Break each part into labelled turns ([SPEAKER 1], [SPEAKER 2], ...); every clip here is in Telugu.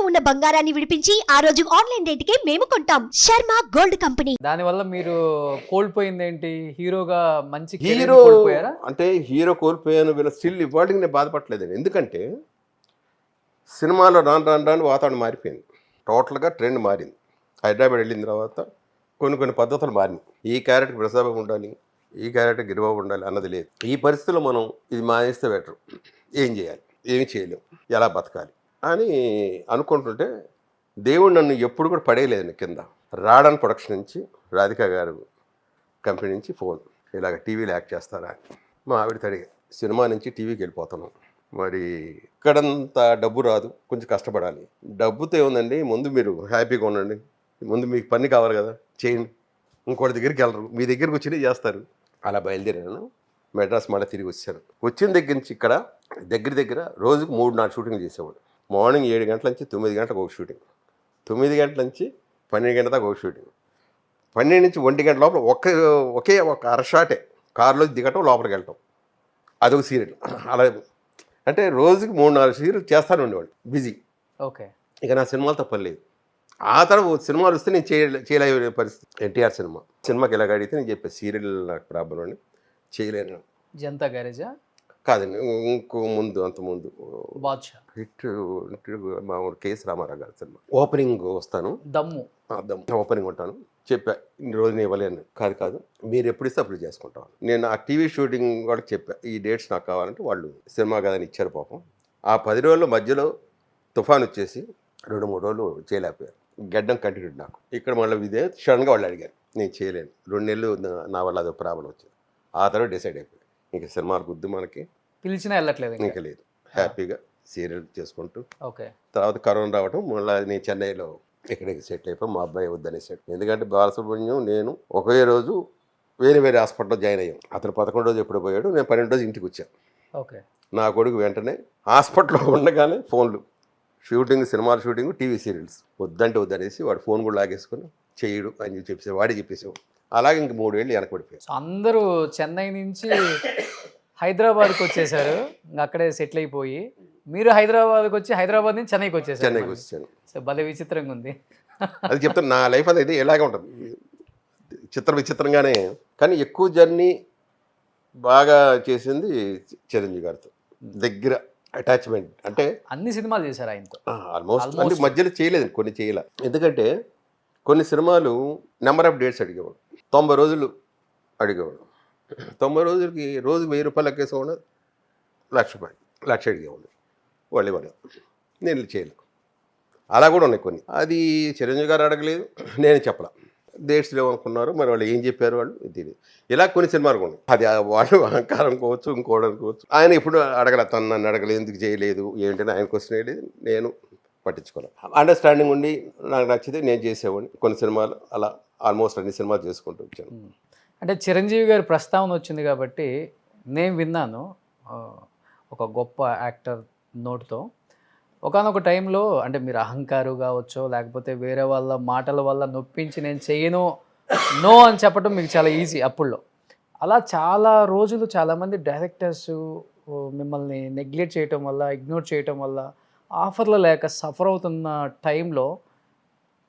[SPEAKER 1] ఇంట్లో ఉన్న బంగారాన్ని విడిపించి ఆ రోజు ఆన్లైన్ రేటుకే మేము కొంటాం. Sharma gold company.
[SPEAKER 2] దానివల్ల మీరు కోల్పోయింది ఏంటి హీరోగా మంచి
[SPEAKER 3] హీరో
[SPEAKER 2] కోల్పోయారా?
[SPEAKER 3] అంటే హీరో కోల్పోయాను వీళ్ళ స్టిల్ ఇవాటికి నేను బాధపడలేదండి ఎందుకంటే సినిమాలో రాను రాను రాను వాతావరణం మారిపోయింది. టోటల్గా ట్రెండ్ మారింది. హైదరాబాద్ వెళ్ళిన తర్వాత కొన్ని కొన్ని పద్ధతులు మారినాయి. ఈ క్యారెక్టర్ ప్రసాదం ఉండాలి ఈ క్యారెక్టర్ గిరిబాబు ఉండాలి అన్నది లేదు. ఈ పరిస్థితిలో మనం ఇది మానేస్తే బెటర్. ఏం చేయాలి? ఏమి చేయలేం. ఎలా బతకాలి? అని అనుకుంటుంటే దేవుడు నన్ను ఎప్పుడు కూడా పడేయలేదు కింద. రాడన్ ప్రొడక్షన్ నుంచి రాధిక గారు కంపెనీ నుంచి ఫోన్. ఇలాగ టీవీలో యాక్ట్ చేస్తారా? మా ఆవిడ తడిగా సినిమా నుంచి టీవీకి వెళ్ళిపోతున్నాం. మరి ఇక్కడంత డబ్బు రాదు కొంచెం కష్టపడాలి. డబ్బుతో ఏముందండి? ముందు మీరు హ్యాపీగా ఉండండి. ముందు మీకు పని కావాలి కదా చేయండి. ఇంకోటి దగ్గరికి వెళ్ళరు. మీ దగ్గరికి వచ్చి చేస్తారు అలా బయలుదేరాను. మెడ్రాస్ మళ్ళీ తిరిగి వచ్చాను. వచ్చిన దగ్గర నుంచి ఇక్కడ దగ్గర దగ్గర రోజుకు మూడు నాలుగు షూటింగ్ చేసేవాడు. మార్నింగ్ ఏడు గంటల నుంచి తొమ్మిది గంటలకు ఒక షూటింగ్ తొమ్మిది గంటల నుంచి పన్నెండు గంటల దాకా ఒక షూటింగ్ పన్నెండు నుంచి ఒంటి గంట లోపల ఒకే ఒకే ఒక అరషాటే కారులో దిగటం లోపలికి వెళ్ళటం. అదొక సీరియల్ అలా అంటే రోజుకి మూడు నాలుగు సీరియల్ చేస్తాను ఉండేవాడు బిజీ
[SPEAKER 2] ఓకే.
[SPEAKER 3] ఇక నా సినిమాలు తప్పలేదు ఆ తర్వాత సినిమాలు వస్తే నేను చేయలే చేయలేని పరిస్థితి. ఎన్టీఆర్ సినిమా. సినిమాకి ఎలాగ అడిగితే నేను చెప్పే సీరియల్ నాకు ప్రాబ్లం అని చేయలేను
[SPEAKER 2] జనతా గ్యారేజా?
[SPEAKER 3] కాదండి ఇంకో ముందు అంత ముందు.
[SPEAKER 2] బాద్షా.
[SPEAKER 3] హిట్ మా ఊరు కేఎస్ రామారావు గారి సినిమా. ఓపెనింగ్ వస్తాను.
[SPEAKER 2] దమ్ము.
[SPEAKER 3] అర్థం ఓపెనింగ్ ఉంటాను. చెప్పా ఇన్ని రోజు నేను ఇవ్వలేను. కాదు కాదు. మీరు ఎప్పుడు ఇస్తే అప్పుడు చేసుకుంటాం నేను ఆ టీవీ షూటింగ్ వాళ్ళకి చెప్పా ఈ డేట్స్ నాకు కావాలంటే వాళ్ళు సినిమా కదని ఇచ్చారు పాపం. ఆ పది రోజుల మధ్యలో తుఫాన్ వచ్చేసి రెండు మూడు రోజులు చేయలేకపోయారు. గడ్డం కంటిన్యూ నాకు. ఇక్కడ మళ్ళీ ఇదే సడన్గా వాళ్ళు అడిగారు నేను చేయలేను. రెండు నెలలు నా- వల్ల అదొక ప్రాబ్లం వచ్చింది. ఆ తర్వాత డిసైడ్ అయిపోయాను. ఇంకా సినిమాలు గుద్దు మనకి
[SPEAKER 2] పిలిచినా వెళ్ళట్లేదు ఇంకా.
[SPEAKER 3] లేదు. హ్యాపీగా సీరియల్ చేసుకుంటూ.
[SPEAKER 2] ఓకే.
[SPEAKER 3] తర్వాత కరోనా రావటం మళ్ళీ నేను చెన్నైలో ఇక్కడికి సెటిల్ అయిపోయి మా అబ్బాయి వద్దనేసాడు ఎందుకంటే బాలసుబ్రహ్మణ్యం నేను ఒకే రోజు వేరే వేరే హాస్పిటల్లో జాయిన్ అయ్యాం అతను పదకొండు రోజు ఎప్పుడు పోయాడు నేను పన్నెండు రోజు ఇంటికి వచ్చాను.
[SPEAKER 2] ఓకే.
[SPEAKER 3] నా కొడుకు వెంటనే హాస్పిటల్లో ఉండగానే ఫోన్లు షూటింగ్ సినిమాల షూటింగ్ టీవీ సీరియల్స్ వద్దంటే వద్దనేసి వాడు ఫోన్ కూడా లాగేసుకొని చేయడు అని చెప్పేసి వాడే చెప్పేసాడు అలాగే ఇంక మూడేళ్ళు వెనకబడిపోయాడు
[SPEAKER 2] సో అందరూ చెన్నై నుంచి హైదరాబాద్కి వచ్చేసారు. ఇంకా అక్కడే సెటిల్ అయిపోయి మీరు హైదరాబాద్కి వచ్చి హైదరాబాద్ నుంచి చెన్నైకి వచ్చేసారు
[SPEAKER 3] చెన్నైకి. వచ్చాను
[SPEAKER 2] సో భలే విచిత్రంగా ఉంది.
[SPEAKER 3] అది చెప్తాను నా లైఫ్ అనేది ఇలాగే ఉంటుంది. చిత్ర విచిత్రంగానే కానీ ఎక్కువ జర్నీ బాగా చేసింది చిరంజీవి గారితో. దగ్గర అటాచ్మెంట్ అంటే
[SPEAKER 2] అన్ని సినిమాలు చేశారు ఆయనతో.
[SPEAKER 3] ఆల్మోస్ట్. అంటే మధ్యలో చేయలేదు కొన్ని చేయలే. ఎందుకంటే కొన్ని సినిమాలు నెంబర్ ఆఫ్ డేట్స్ అడిగేవాడు. తొంభై రోజులు అడిగేవాడు. తొంభై రోజులకి రోజు వెయ్యి రూపాయలు ఎక్కేసేవాడు లక్ష రూపాయలు లక్ష అడిగేవాడు. వాళ్ళు ఇవ్వలేదు. నేను చేయలేదు. అలా కూడా ఉన్నాయి కొన్ని. అది చిరంజీవి గారు అడగలేదు. నేను చెప్పలా. డేట్స్ లేవనుకున్నారు మరి వాళ్ళు ఏం చెప్పారు వాళ్ళు? తెలియదు ఇలా కొన్ని సినిమాలు కూడా అది వాళ్ళు అహంకారం కోవచ్చు ఇంకోటి అనుకోవచ్చు ఆయన ఇప్పుడు అడగల తను నన్ను అడగలేదు ఎందుకు చేయలేదు ఏంటని ఆయన క్వశ్చన్ వేయలేదు నేను పట్టించుకోలేదు. అండర్స్టాండింగ్ ఉండి నాకు నచ్చితే నేను చేసేవాడిని. కొన్ని సినిమాలు అలా ఆల్మోస్ట్ అన్ని సినిమాలు చేసుకుంటూ వచ్చాను.
[SPEAKER 2] అంటే చిరంజీవి గారి ప్రస్తావన వచ్చింది కాబట్టి నేను విన్నాను ఒక గొప్ప యాక్టర్ నోటుతో. ఒకనొక టైంలో అంటే మీరు అహంకారు కావచ్చో లేకపోతే వేరే వాళ్ళ మాటల వల్ల నొప్పించి నేను చేయను నో అని చెప్పడం మీకు చాలా ఈజీ అప్పుల్లో. అలా చాలా రోజులు చాలామంది డైరెక్టర్స్ మిమ్మల్ని నెగ్లెక్ట్ చేయటం వల్ల ఇగ్నోర్ చేయటం వల్ల ఆఫర్లు లేక సఫర్ అవుతున్న టైంలో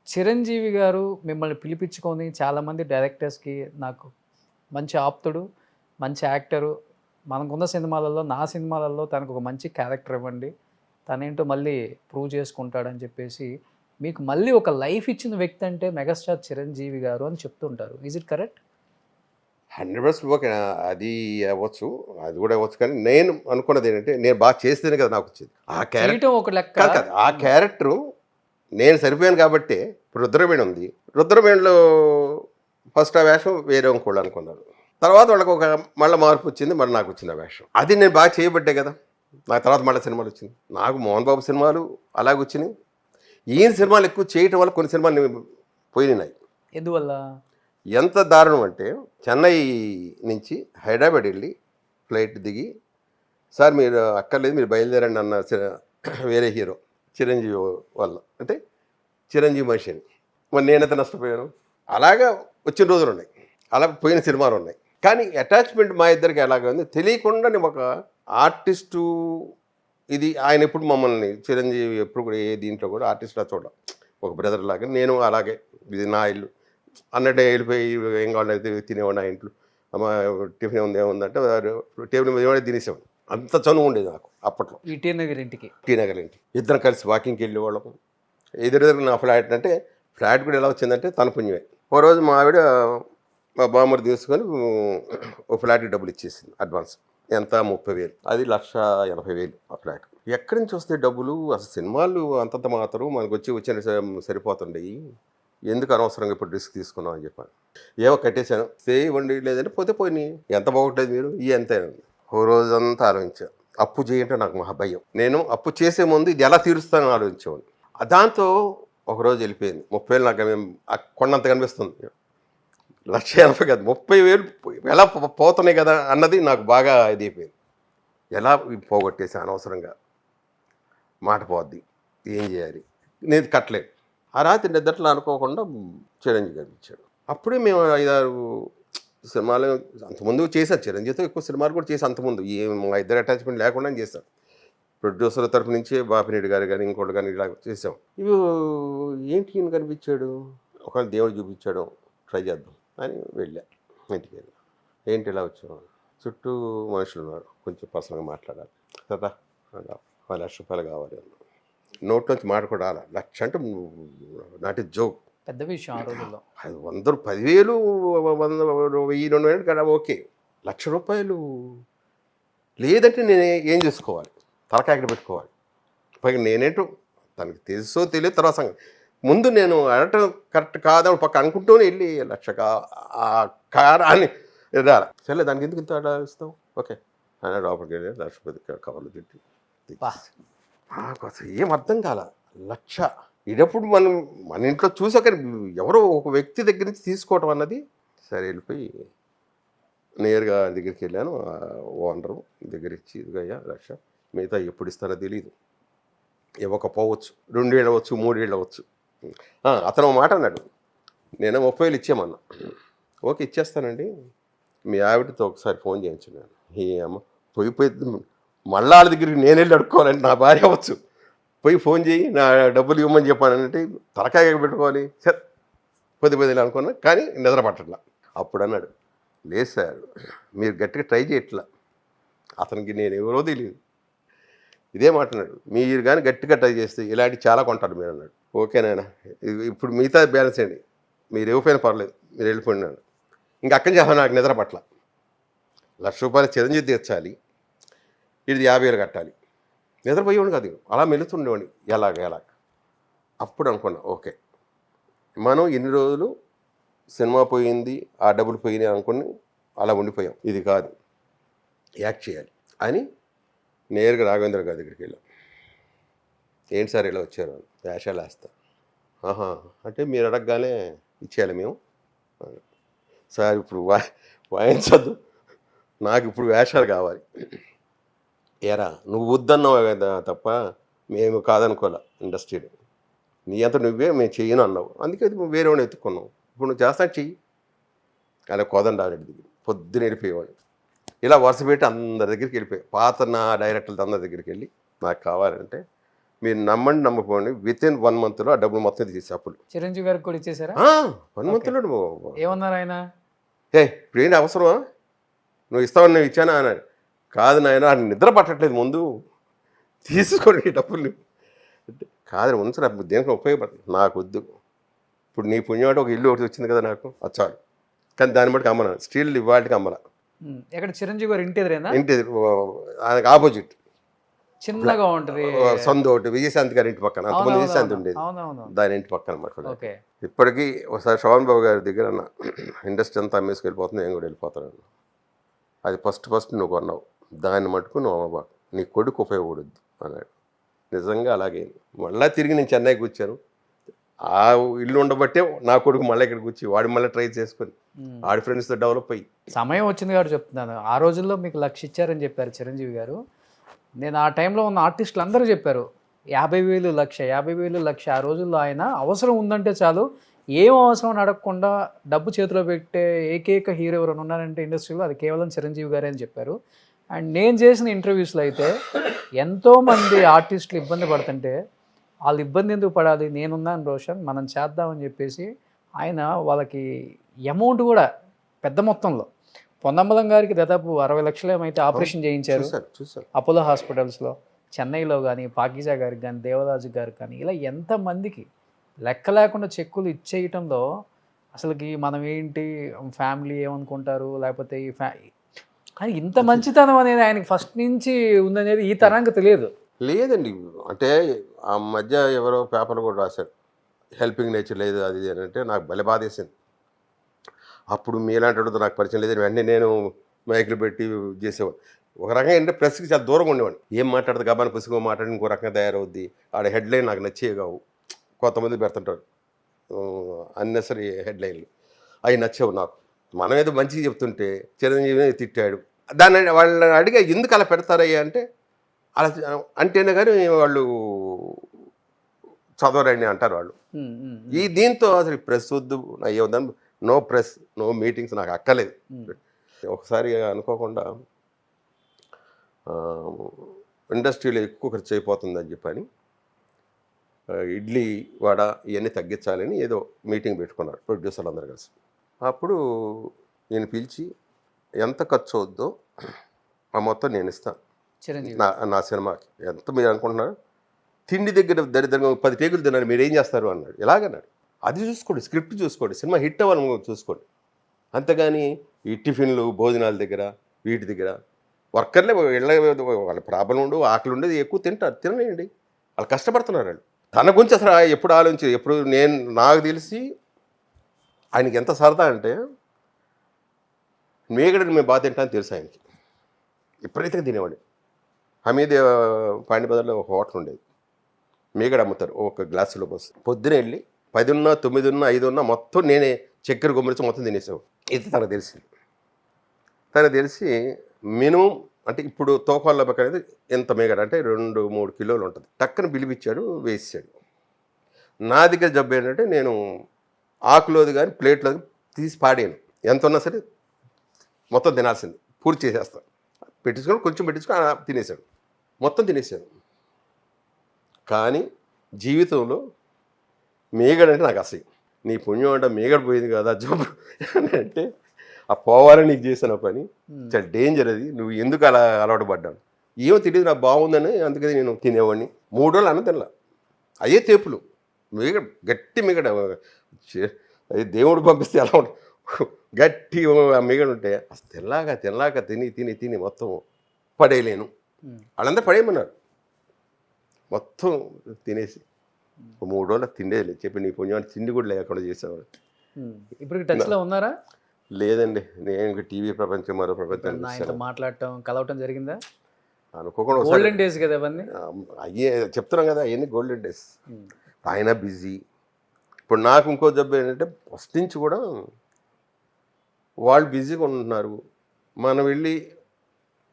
[SPEAKER 2] చిరంజీవి గారు మిమ్మల్ని పిలిపించుకొని చాలామంది డైరెక్టర్స్కి నాకు మంచి ఆప్తుడు మంచి యాక్టరు. మనకున్న సినిమాలలో నా సినిమాలలో తనకు ఒక మంచి క్యారెక్టర్ ఇవ్వండి. తనేంటో మళ్ళీ ప్రూవ్ చేసుకుంటాడని చెప్పేసి మీకు మళ్ళీ ఒక లైఫ్ ఇచ్చిన వ్యక్తి అంటే మెగాస్టార్ చిరంజీవి గారు అని చెప్తుంటారు. Is it correct
[SPEAKER 3] hundred percent okay. అది అవ్వచ్చు. అది కూడా అవ్వచ్చు. కానీ నేను అనుకున్నది ఏంటంటే నేను బాగా చేస్తేనే కదా నాకు వచ్చింది. ఆ క్యారెక్టర్
[SPEAKER 2] ఒక లెక్క.
[SPEAKER 3] ఆ క్యారెక్టరు నేను సరిపోయాను కాబట్టి ఇప్పుడు రుద్రవేణి ఉంది రుద్రవేణిలో ఫస్ట్ ఆ వేషం వేరే ఇంకోళ్ళు అనుకున్నారు. తర్వాత వాళ్ళకి ఒక మళ్ళీ మార్పు వచ్చింది మళ్ళీ నాకు వచ్చింది ఆ వేషం. అది నేను బాగా చేయబట్టే కదా. నాకు తర్వాత మళ్ళీ సినిమాలు వచ్చింది. నాకు మోహన్ బాబు సినిమాలు అలాగే వచ్చినాయి. ఈయన సినిమాలు ఎక్కువ చేయటం వల్ల కొన్ని సినిమాలు పోయినాయి.
[SPEAKER 2] ఎందువల్ల?
[SPEAKER 3] ఎంత దారుణం అంటే చెన్నై నుంచి హైదరాబాద్ వెళ్ళి ఫ్లైట్ దిగి సార్ మీరు అక్కర్లేదు మీరు బయలుదేరండి అన్న వేరే హీరో చిరంజీవి వల్ల అంటే చిరంజీవి మనిషిని మరి నేనైతే నష్టపోయాను. అలాగా వచ్చిన రోజులు ఉన్నాయి. అలా పోయిన సినిమాలు ఉన్నాయి. కానీ అటాచ్మెంట్ మా ఇద్దరికి ఎలాగ ఉంది? తెలియకుండా నేను ఒక ఆర్టిస్టు ఇది ఆయన ఎప్పుడు మమ్మల్ని చిరంజీవి ఎప్పుడు కూడా ఏ దీంట్లో కూడా ఆర్టిస్ట్లా చూడడం. ఒక బ్రదర్ లాగా నేను అలాగే ఇది నా ఇల్లు. అన్నట్టే వెళ్ళిపోయి ఏం కావాలంటే తినేవాడు నా ఇంట్లో. అమ్మ టిఫిన్ ఉంది ఏముందంటే టేబుల్ మీద ఏమైనా తినేసేవాడు. అంత చనువు ఉండేది నాకు అప్పట్లో.
[SPEAKER 2] ఈ టీ నగర్ ఇంటికి.
[SPEAKER 3] టీ నగర్ ఇంటి ఇద్దరం కలిసి వాకింగ్కి వెళ్ళేవాళ్ళం. ఎదురెదురు నా ఫ్లాట్ అంటే ఫ్లాట్ కూడా ఎలా వచ్చిందంటే తన పుణ్యమే ఓ రోజు మా ఆవిడ మా బామ్మడి తీసుకొని ఓ ఫ్లాట్కి డబ్బులు ఇచ్చేసింది అడ్వాన్స్. ఎంత? ముప్పై వేలు. అది లక్ష ఎనభై వేలు ఆ ఫ్లాట్. ఎక్కడి నుంచి వస్తే డబ్బులు? అసలు సినిమాలు అంతంత మాత్రం మనకు వచ్చి వచ్చిన సరిపోతుండేవి సరిపోతుండయి. ఎందుకు అనవసరంగా ఇప్పుడు రిస్క్ తీసుకున్నాం అని చెప్పాను ఏమో కట్టేశాను. సే ఇవ్వండి లేదంటే పోతే పోయి ఎంత బాగుంటుంది మీరు? ఈ ఎంత ఓ రోజంతా ఆలోచించాను అప్పు చేయంటే నాకు మహా భయం. నేను అప్పు చేసే ముందు ఇది ఎలా తీరుస్తానని ఆలోచించేవాడిని. దాంతో ఒకరోజు వెళ్ళిపోయింది. ముప్పై వేలు నాకు కొండంత కనిపిస్తుంది. లక్ష ఎనభై కాదు ముప్పై వేలు ఎలా పో- పోతున్నాయి కదా అన్నది నాకు బాగా ఇది అయిపోయింది. ఎలా పోగొట్టేసి అనవసరంగా మాట పోద్ది. ఏం చేయాలి? నేను కట్టలేదు. ఆ రాత్రి నిద్రలో అనుకోకుండా చిరంజీవి గారు ఇచ్చాడు. అప్పుడే మేము ఐదారు సినిమాలు అంతకుముందు చేశాను చిరంజీవితో ఎక్కువ సినిమాలు కూడా చేసి అంతకుముందు. ఏ మా ఇద్దరు అటాచ్మెంట్ లేకుండా చేశాం ప్రొడ్యూసర్ తరపు నుంచి బాపిరెడ్డి గారు కానీ ఇంకోటి కానీ ఇలా చేసాం ఇవి ఏంటి ఈయన కనిపించాడు? ఒకవేళ దేవుడు చూపించాడు ట్రై చేద్దాం అని వెళ్ళా ఇంటికి వెళ్ళా. ఏంటి ఇలా వచ్చావు? చుట్టూ మనుషులు ఉన్నారు. కొంచెం పర్సనల్గా మాట్లాడాలి. కదా? పది లక్ష రూపాయలు కావాలి అన్న నోట్లోంచి మాట కూడా రాలా. లక్ష అంటే నాటి జోక్
[SPEAKER 2] పెద్ద విషయం ఆ రోజుల్లో.
[SPEAKER 3] అది వంద పదివేలు వంద వెయ్యి రెండు వేలు కదా ఓకే. లక్ష రూపాయలు లేదంటే నేను ఏం చేసుకోవాలి? తలకాయక్కడ పెట్టుకోవాలి. పైగా నేనేంటో తనకి తెలుసో తెలియదు తర్వాత సంగతి. ముందు నేను అడగటం కరెక్ట్ కాదని పక్క అనుకుంటూనే వెళ్ళి లక్ష కా ఆ కారాన్ని రాలి సరే దానికి ఎందుకు ఇంత ఇస్తాం ఓకే. అని లోపలికి వెళ్ళి లక్ష పది కవర్లు తిట్టి. నాకు ఏం అర్థం కాల. లక్ష. ఇదప్పుడు మనం మన ఇంట్లో చూసాక ఎవరో ఒక వ్యక్తి దగ్గర నుంచి తీసుకోవటం అన్నది సరే వెళ్ళిపోయి నేరుగా దగ్గరికి వెళ్ళాను. ఓనరు దగ్గర ఇచ్చి ఇదిగయ్యా లక్ష. మిగతా ఎప్పుడు ఇస్తారో తెలియదు ఇవ్వకపోవచ్చు రెండేళ్ళు అవ్వచ్చు మూడేళ్ళు అవ్వచ్చు. అతను ఒక మాట అన్నాడు. నేను ముప్పై వేలు ఇచ్చేమన్నా ఓకే ఇచ్చేస్తానండి. మీ ఆవిడతో ఒకసారి ఫోన్ చేయించండి నేను ఏమ పోయి పోయి మళ్ళా వాళ్ళ దగ్గరికి నేను వెళ్ళి అడుక్కోవాలంటే నా భార్య అవ్వచ్చు. పోయి ఫోన్ చేయి నా డబ్బులు ఇవ్వమని చెప్పానంటే తలకాయ పెట్టుకోవాలి సార్ పది పదిలు అనుకున్నా కానీ నిద్ర పట్టట్లా. అప్పుడు అన్నాడు. లేదు సార్ మీరు గట్టిగా ట్రై చేయట్లా. అతనికి నేను ఎవరో తెలియదు. ఇదే మాట అన్నాడు. మీరు కానీ గట్టిగా ట్రై చేస్తే ఇలాంటి చాలా కొంటారు మీరు అన్నాడు. ఓకేనాయన ఇప్పుడు మిగతా బ్యాలెన్స్ అండి మీరు ఇవ్వకపోయినా పర్లేదు మీరు వెళ్ళిపోయినాడు ఇంకా అక్కడి నుంచి నాకు నిద్ర పట్ల. లక్ష రూపాయలు చిరంజీవి తీర్చాలి ఇది యాభై వేలు కట్టాలి. నిద్రపోయేవాడు కాదు అలా మెలుతుండేవాడిని. ఎలాగ ఎలాగ. అప్పుడు అనుకున్నా ఓకే. మనం ఎన్ని రోజులు సినిమా పోయింది ఆ డబ్బులు పోయినాయి అనుకుని అలా ఉండిపోయాం. ఇది కాదు. యాక్ట్ చేయాలి. అని నేరుగా రాఘవేంద్ర గారి దగ్గరికి వెళ్ళాం. ఏంటి సార్ ఇలా వచ్చారు? వేషాలు వేస్తా. ఆహా అంటే మీరు అడగగానే ఇచ్చేయాలి మేము. సార్ ఇప్పుడు వా వాయించద్దు. నాకు ఇప్పుడు వేషాలు కావాలి. ఏరా నువ్వు వద్దన్నావు కదా తప్ప మేము కాదనుకోలే ఇండస్ట్రీలో నీ అంత నువ్వే మేము చేయను అన్నావు. అందుకే వేరే వాడిని ఎత్తుకున్నావు ఇప్పుడు నువ్వు చేస్తా చెయ్యి. అలా కోదండారెడ్డి దగ్గర పొద్దున వెళ్ళిపోయేవాడు ఇలా వరుస పెట్టి అందరి దగ్గరికి వెళ్ళిపోయాయి పాత నా డైరెక్టర్లు అందరి దగ్గరికి వెళ్ళి నాకు కావాలంటే మీరు నమ్మండి నమ్మకపోండి విత్ ఇన్ వన్ మంత్లో ఆ డబ్బులు మొత్తం తీసి అప్పులు.
[SPEAKER 2] చిరంజీవి గారికి కూడా ఇచ్చేసారా?
[SPEAKER 3] వన్ మంత్లో
[SPEAKER 2] ఏమన్నారు ఆయన?
[SPEAKER 3] ఏ ఇప్పుడు ఏంటి అవసరమా? నువ్వు ఇస్తావని నేను ఇచ్చానా? అన్నాడు కాదు నాయన ఆయన నిద్ర పట్టట్లేదు ముందు. తీసుకోండి డబ్బులు. కాదు ఉంచు నాకు దేనికి ఉపయోగపడుతుంది. నాకు వద్దు. ఇప్పుడు నీ పుణ్యం అంటే ఒక ఇల్లు ఒకటి వచ్చింది కదా నాకు. అది చాలు. కానీ దాన్ని బట్టి అమ్మను? స్టీల్ ఇవాళకి అమ్మల.
[SPEAKER 2] ఉమ్, ఎక్కడ చిరంజీవి గారు ఇంటి ఎదురేనా?
[SPEAKER 3] ఇంటి ఎదురు, ఆయనకు ఆపోజిట్.
[SPEAKER 2] చిన్నగా ఉంటది.
[SPEAKER 3] సందు ఒకటి విజయశాంతి గారి ఇంటి పక్కన. అంతకుముందు విజయశాంతి ఉండేది. దాని ఇంటి పక్కన అన్నమాట
[SPEAKER 2] ఓకే.
[SPEAKER 3] ఇప్పటికీ ఒకసారి శోభన్ బాబు గారి దగ్గర ఇండస్ట్రీ అంతా అమ్మేసుకు వెళ్ళిపోతుంది నేను కూడా వెళ్ళిపోతాను. అది ఫస్ట్ ఫస్ట్ నువ్వు కొన్నావు. దాన్ని మటుకు నువ్వు అమ్మబాకు నీ కొడుకు ఉపయోగపడద్దు అన్నాడు. నిజంగా అలాగే. మళ్ళా తిరిగి నేను చెన్నైకి వచ్చాను. ఆ ఇల్లు ఉండబట్టే నా కొడుకు మళ్ళీ ఇక్కడికి వచ్చి వాడు మళ్ళీ ట్రై చేసుకొని. ఆడి ఫ్రెండ్స్తో డెవలప్ అయ్యి.
[SPEAKER 2] సమయం వచ్చింది కాబట్టి చెప్తున్నాను. ఆ రోజుల్లో మీకు లక్ష ఇచ్చారని చెప్పారు చిరంజీవి గారు. నేను ఆ టైంలో ఉన్న ఆర్టిస్టులు అందరూ చెప్పారు యాభై వేలు లక్ష యాభై వేలు లక్ష ఆ రోజుల్లో ఆయన అవసరం ఉందంటే చాలు ఏం అవసరం అడగకుండా డబ్బు చేతిలో పెట్టే ఏకైక హీరో ఎవరైనా ఉన్నారంటే ఇండస్ట్రీలో అది కేవలం చిరంజీవి గారే అని చెప్పారు. అండ్ నేను చేసిన ఇంటర్వ్యూస్లో అయితే ఎంతోమంది ఆర్టిస్టులు ఇబ్బంది పడుతుంటే వాళ్ళు ఇబ్బంది ఎందుకు పడాలి? నేనున్నాను రోషన్ మనం చేద్దామని చెప్పేసి ఆయన వాళ్ళకి అమౌంట్ కూడా పెద్ద మొత్తంలో. పొన్నమ్మలం గారికి దాదాపు అరవై లక్షలు ఏమైతే ఆపరేషన్ చేయించారు అపోలో హాస్పిటల్స్లో చెన్నైలో కానీ పాకిజా గారికి కానీ దేవరాజు గారికి కానీ ఇలా ఎంతమందికి లెక్క లేకుండా చెక్కులు ఇచ్చేయటంలో అసలుకి మనం ఏంటి ఫ్యామిలీ ఏమనుకుంటారు లేకపోతే ఈ ఫ్యా కానీ ఇంత మంచితనం అనేది ఆయనకి ఫస్ట్ నుంచి ఉందనేది ఈ తరానికి తెలియదు.
[SPEAKER 3] లేదండి. అంటే ఆ మధ్య ఎవరో పేపర్ కూడా రాశారు హెల్పింగ్ నేచర్ లేదు అది అని అంటే నాకు భలే బాధేసింది. అప్పుడు మీలాంటి వాడితో నాకు పరిచయం లేదు. వెంటనే నేను మైకులు పెట్టి చేసేవాడు ఒక రకంగా ఏంటంటే ప్రెస్కి చాలా దూరంగా ఉండేవాడిని. ఏం మాట్లాడదు గబాని పుస్తకం మాట్లాడి ఇంకో రకంగా తయారవుద్ది. ఆడ హెడ్లైన్ నాకు నచ్చేవి కావు. కొంతమంది పెడుతుంటారు. అన్నెసరీ హెడ్లైన్లు. అవి నచ్చేవు నాకు. మనం ఏదో మంచిగా చెప్తుంటే చిరంజీవిని తిట్టాడు. దాన్ని వాళ్ళని అడిగా ఎందుకు అలా పెడతారయ్యా? అంటే అలా అంటేనే కానీ వాళ్ళు చదవరండి అంటారు వాళ్ళు. ఈ దీంతో అసలు ప్రెస్ వద్దు అయ్యేవద్దని నో ప్రెస్ నో మీటింగ్స్ నాకు అక్కలేదు
[SPEAKER 2] ఉమ్.
[SPEAKER 3] ఒకసారి అనుకోకుండా ఇండస్ట్రీలో ఎక్కువ ఖర్చు అయిపోతుందని చెప్పని ఇడ్లీ వడ ఇవన్నీ తగ్గించాలని ఏదో మీటింగ్ పెట్టుకున్నారు ప్రొడ్యూసర్లు అందరు కలిసి. అప్పుడు నేను పిలిచి ఎంత ఖర్చు అవుద్దో ఆ మొత్తం నేను ఇస్తాను నా నా సినిమాకి. ఎంత మీరు అనుకుంటున్నారు? తిండి దగ్గర దరిద్రంగా పది టేకులు తిన్నారు మీరు ఏం చేస్తారు? అన్నాడు. ఎలాగన్నాడు? అది చూసుకోండి స్క్రిప్ట్ చూసుకోండి సినిమా హిట్ అవ్వాలని చూసుకోండి. అంతేగాని ఈ టిఫిన్లు భోజనాల దగ్గర వీటి దగ్గర వర్కర్లే వెళ్ళ వాళ్ళ ప్రాబ్లం ఉండు ఆకలి ఉండేది ఎక్కువ తింటారు తినలేండి వాళ్ళు కష్టపడుతున్నారు వాళ్ళు. తన గురించి అసలు ఎప్పుడు ఆలోచించి ఎప్పుడు నేను నాకు తెలిసి ఆయనకి ఎంత సరదా అంటే మేగడని మేము బాగా తింటాను తెలుసు ఆయనకి. విపరీతంగా తినేవాడు. హమీద్ ఆ, ఒక హోటల్ ఉండేది. మీగడ అమ్ముతారు ఒక గ్లాసులో పోసి పొద్దున వెళ్ళి పది ఉన్నా తొమ్మిది ఉన్నా ఐదు ఉన్నా మొత్తం నేనే చక్కెర గుమ్మరిచి మొత్తం తినేసావు ఇది తనకు తెలిసింది. తనకు తెలిసి మినిమం అంటే ఇప్పుడు తోకాళ్ళ బెక్క అనేది ఎంత మేగడ? అంటే రెండు మూడు కిలోలు ఉంటుంది. టక్కన బిలిపిచ్చాడు వేసాడు నా దగ్గర జబ్బు ఏంటంటే నేను ఆకులోది కానీ ప్లేట్లో తీసి పాడాను ఎంత ఉన్నా సరే మొత్తం తినాల్సింది. పూర్తి చేసేస్తాను పెట్టించుకొని కొంచెం పెట్టించుకొని తినేశాడు తినేసాడు. మొత్తం తినేసాడు. కానీ జీవితంలో మేగడంటే నాకు అసహ్యం. నీ పుణ్యం అంటే మేగడ పోయింది కదా జబ్బు అని అంటే ఆ పోవాలని నీకు చేసిన పని చాలా డేంజర్ అది. నువ్వు ఎందుకు అలా అలవాటు పడ్డాను ఏమో తెలియదు నాకు బాగుందని అందుకని నేను తినేవాడిని. మూడు రోజులు అన్న తినలా. అయ్యే తేపులు. మిగడ గట్టి మిగడ. అది దేవుడు పంపిస్తే ఎలా ఉంటుంది గట్టి మిగడ ఉంటే అసలు తినలాగా తినలాగా తిని తిని తిని మొత్తం పడేయలేను. వాళ్ళందరూ పడేయమన్నారు. మొత్తం తినేసి. ఒక మూడు రోజులు తిండేది లేదు. చెప్పి నీ పుణ్యాన్ని తిండి కూడా లేకుండా చేసేవాడు.
[SPEAKER 2] ఇప్పుడు టచ్లో ఉన్నారా?
[SPEAKER 3] లేదండి. నేను ఇంక టీవీ ప్రపంచం మరో ప్రపంచం
[SPEAKER 2] ఆయనతో మాట్లాడటం కలవటం జరిగిందా?
[SPEAKER 3] అనుకోకుండా
[SPEAKER 2] గోల్డెన్ డేస్ కదా అవన్నీ
[SPEAKER 3] ఆ, అయ్యే చెప్తున్నాం కదా అవన్నీ గోల్డెన్ డేస్. ఆయన బిజీ. ఇప్పుడు నాకు ఇంకో జబ్బు ఏంటంటే ఫస్ట్ నుంచి కూడా వాళ్ళు బిజీగా ఉంటున్నారు. మనం వెళ్ళి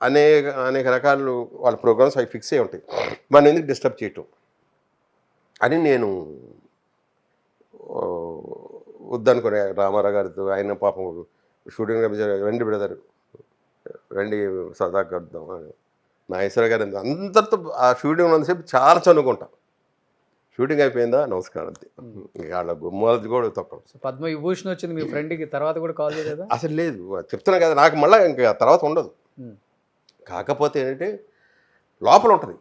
[SPEAKER 3] అనేక అనేక రకాలు వాళ్ళ ప్రోగ్రామ్స్ అవి ఫిక్స్ అయి ఉంటాయి. మనం ఎందుకు డిస్టర్బ్ చేయటం? అని నేను వద్దనుకునే రామారావు గారితో ఆయన పాపం షూటింగ్ రండి బ్రదర్ రండి సరదా కడదాం అని. నాగేశ్వర గారు అందరితో ఆ షూటింగ్ ఉన్నంతసేపు చాలా చనుకుంటాం షూటింగ్ అయిపోయిందా? నమస్కారం అంతే వాళ్ళ గుమ్మాలది కూడా తప్ప
[SPEAKER 2] సో పద్మ విభూషణ్ వచ్చింది మీ ఫ్రెండ్కి తర్వాత కూడా కాల్ చేయలేదా?
[SPEAKER 3] అసలు లేదు చెప్తున్నా కదా నాకు మళ్ళీ ఇంకా తర్వాత ఉండదు.
[SPEAKER 2] ఉమ్.
[SPEAKER 3] కాకపోతే ఏంటంటే లోపల ఉంటుంది.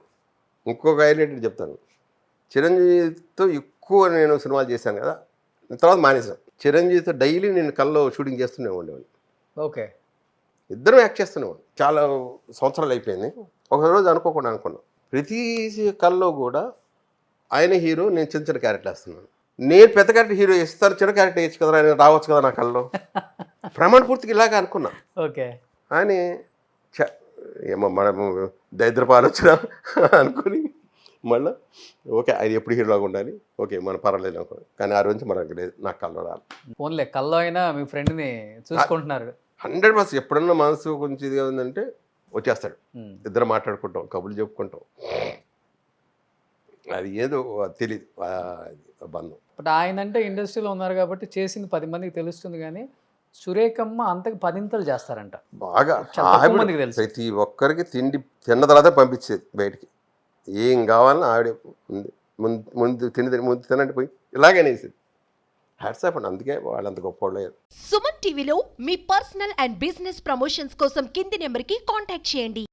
[SPEAKER 3] ఇంకొక హైలైట్ చెప్తాను. చిరంజీవితో ఎక్కువ నేను సినిమాలు చేశాను కదా. తర్వాత మానేశాను. చిరంజీవితో డైలీ నేను కల్లో షూటింగ్ చేస్తూనే ఉండేవాడిని.
[SPEAKER 2] ఓకే.
[SPEAKER 3] ఇద్దరం యాక్ట్ చేస్తున్నాం చాలా సంవత్సరాలు అయిపోయింది. ఒక రోజు అనుకోకుండా అనుకున్నాం. ప్రతి కల్లో కూడా ఆయన హీరో నేను చిన్న చిన్న క్యారెక్టర్ వేస్తున్నాను. నేను పెద్ద క్యారెక్టర్ హీరో ఇస్తారు చిన్న క్యారెక్టర్ వేయచ్చు కదా ఆయన రావచ్చు కదా నా కల్లో. ప్రమాణ పూర్తికి ఇలాగ అనుకున్నా.
[SPEAKER 2] ఓకే.
[SPEAKER 3] అని చ ఏమో మనము దరిద్రపాలు వచ్చినా అనుకుని మళ్ళీ ఓకే ఆయన ఎప్పుడు హీరోలాగా ఉండాలి? ఓకే మన పర్వాలేదు అనుకో కానీ ఆ రోజు మనకు లేదు నాకు కల్లో రాలి.
[SPEAKER 2] ఫోన్లే కల్లో అయినా మీ ఫ్రెండ్ని చూసుకుంటున్నారు.
[SPEAKER 3] హండ్రెడ్ పర్సెంట్ ఎప్పుడన్నా మనసు కొంచెం ఇదిగా ఉందంటే వచ్చేస్తాడు. ఇద్దరు మాట్లాడుకుంటాం కబుర్లు చెప్పుకుంటాం. అది ఏదో తెలియదు బంధం.
[SPEAKER 2] బట్ ఆయన అంటే ఇండస్ట్రీలో ఉన్నారు కాబట్టి చేసింది పది మందికి తెలుస్తుంది కానీ సురేఖమ్మ అంతకు పదింతలు చేస్తారంట.
[SPEAKER 3] బాగా
[SPEAKER 2] మందికి తెలుసు.
[SPEAKER 3] ప్రతి ఒక్కరికి తిండి తిన్న తర్వాత పంపించేది బయటికి. ఏం కావాలన్నా ఆవిడ ముందు ముందు ముందు తిని తిని- ముందు తినండి పోయి. ఇలాగే హ్యాట్సాప్ అండి. అందుకే వాళ్ళంత గొప్ప
[SPEAKER 1] సుమన్ టీవీలో మీ పర్సనల్ అండ్ బిజినెస్ ప్రమోషన్స్ కోసం కింది నెంబర్కి కాంటాక్ట్ చేయండి.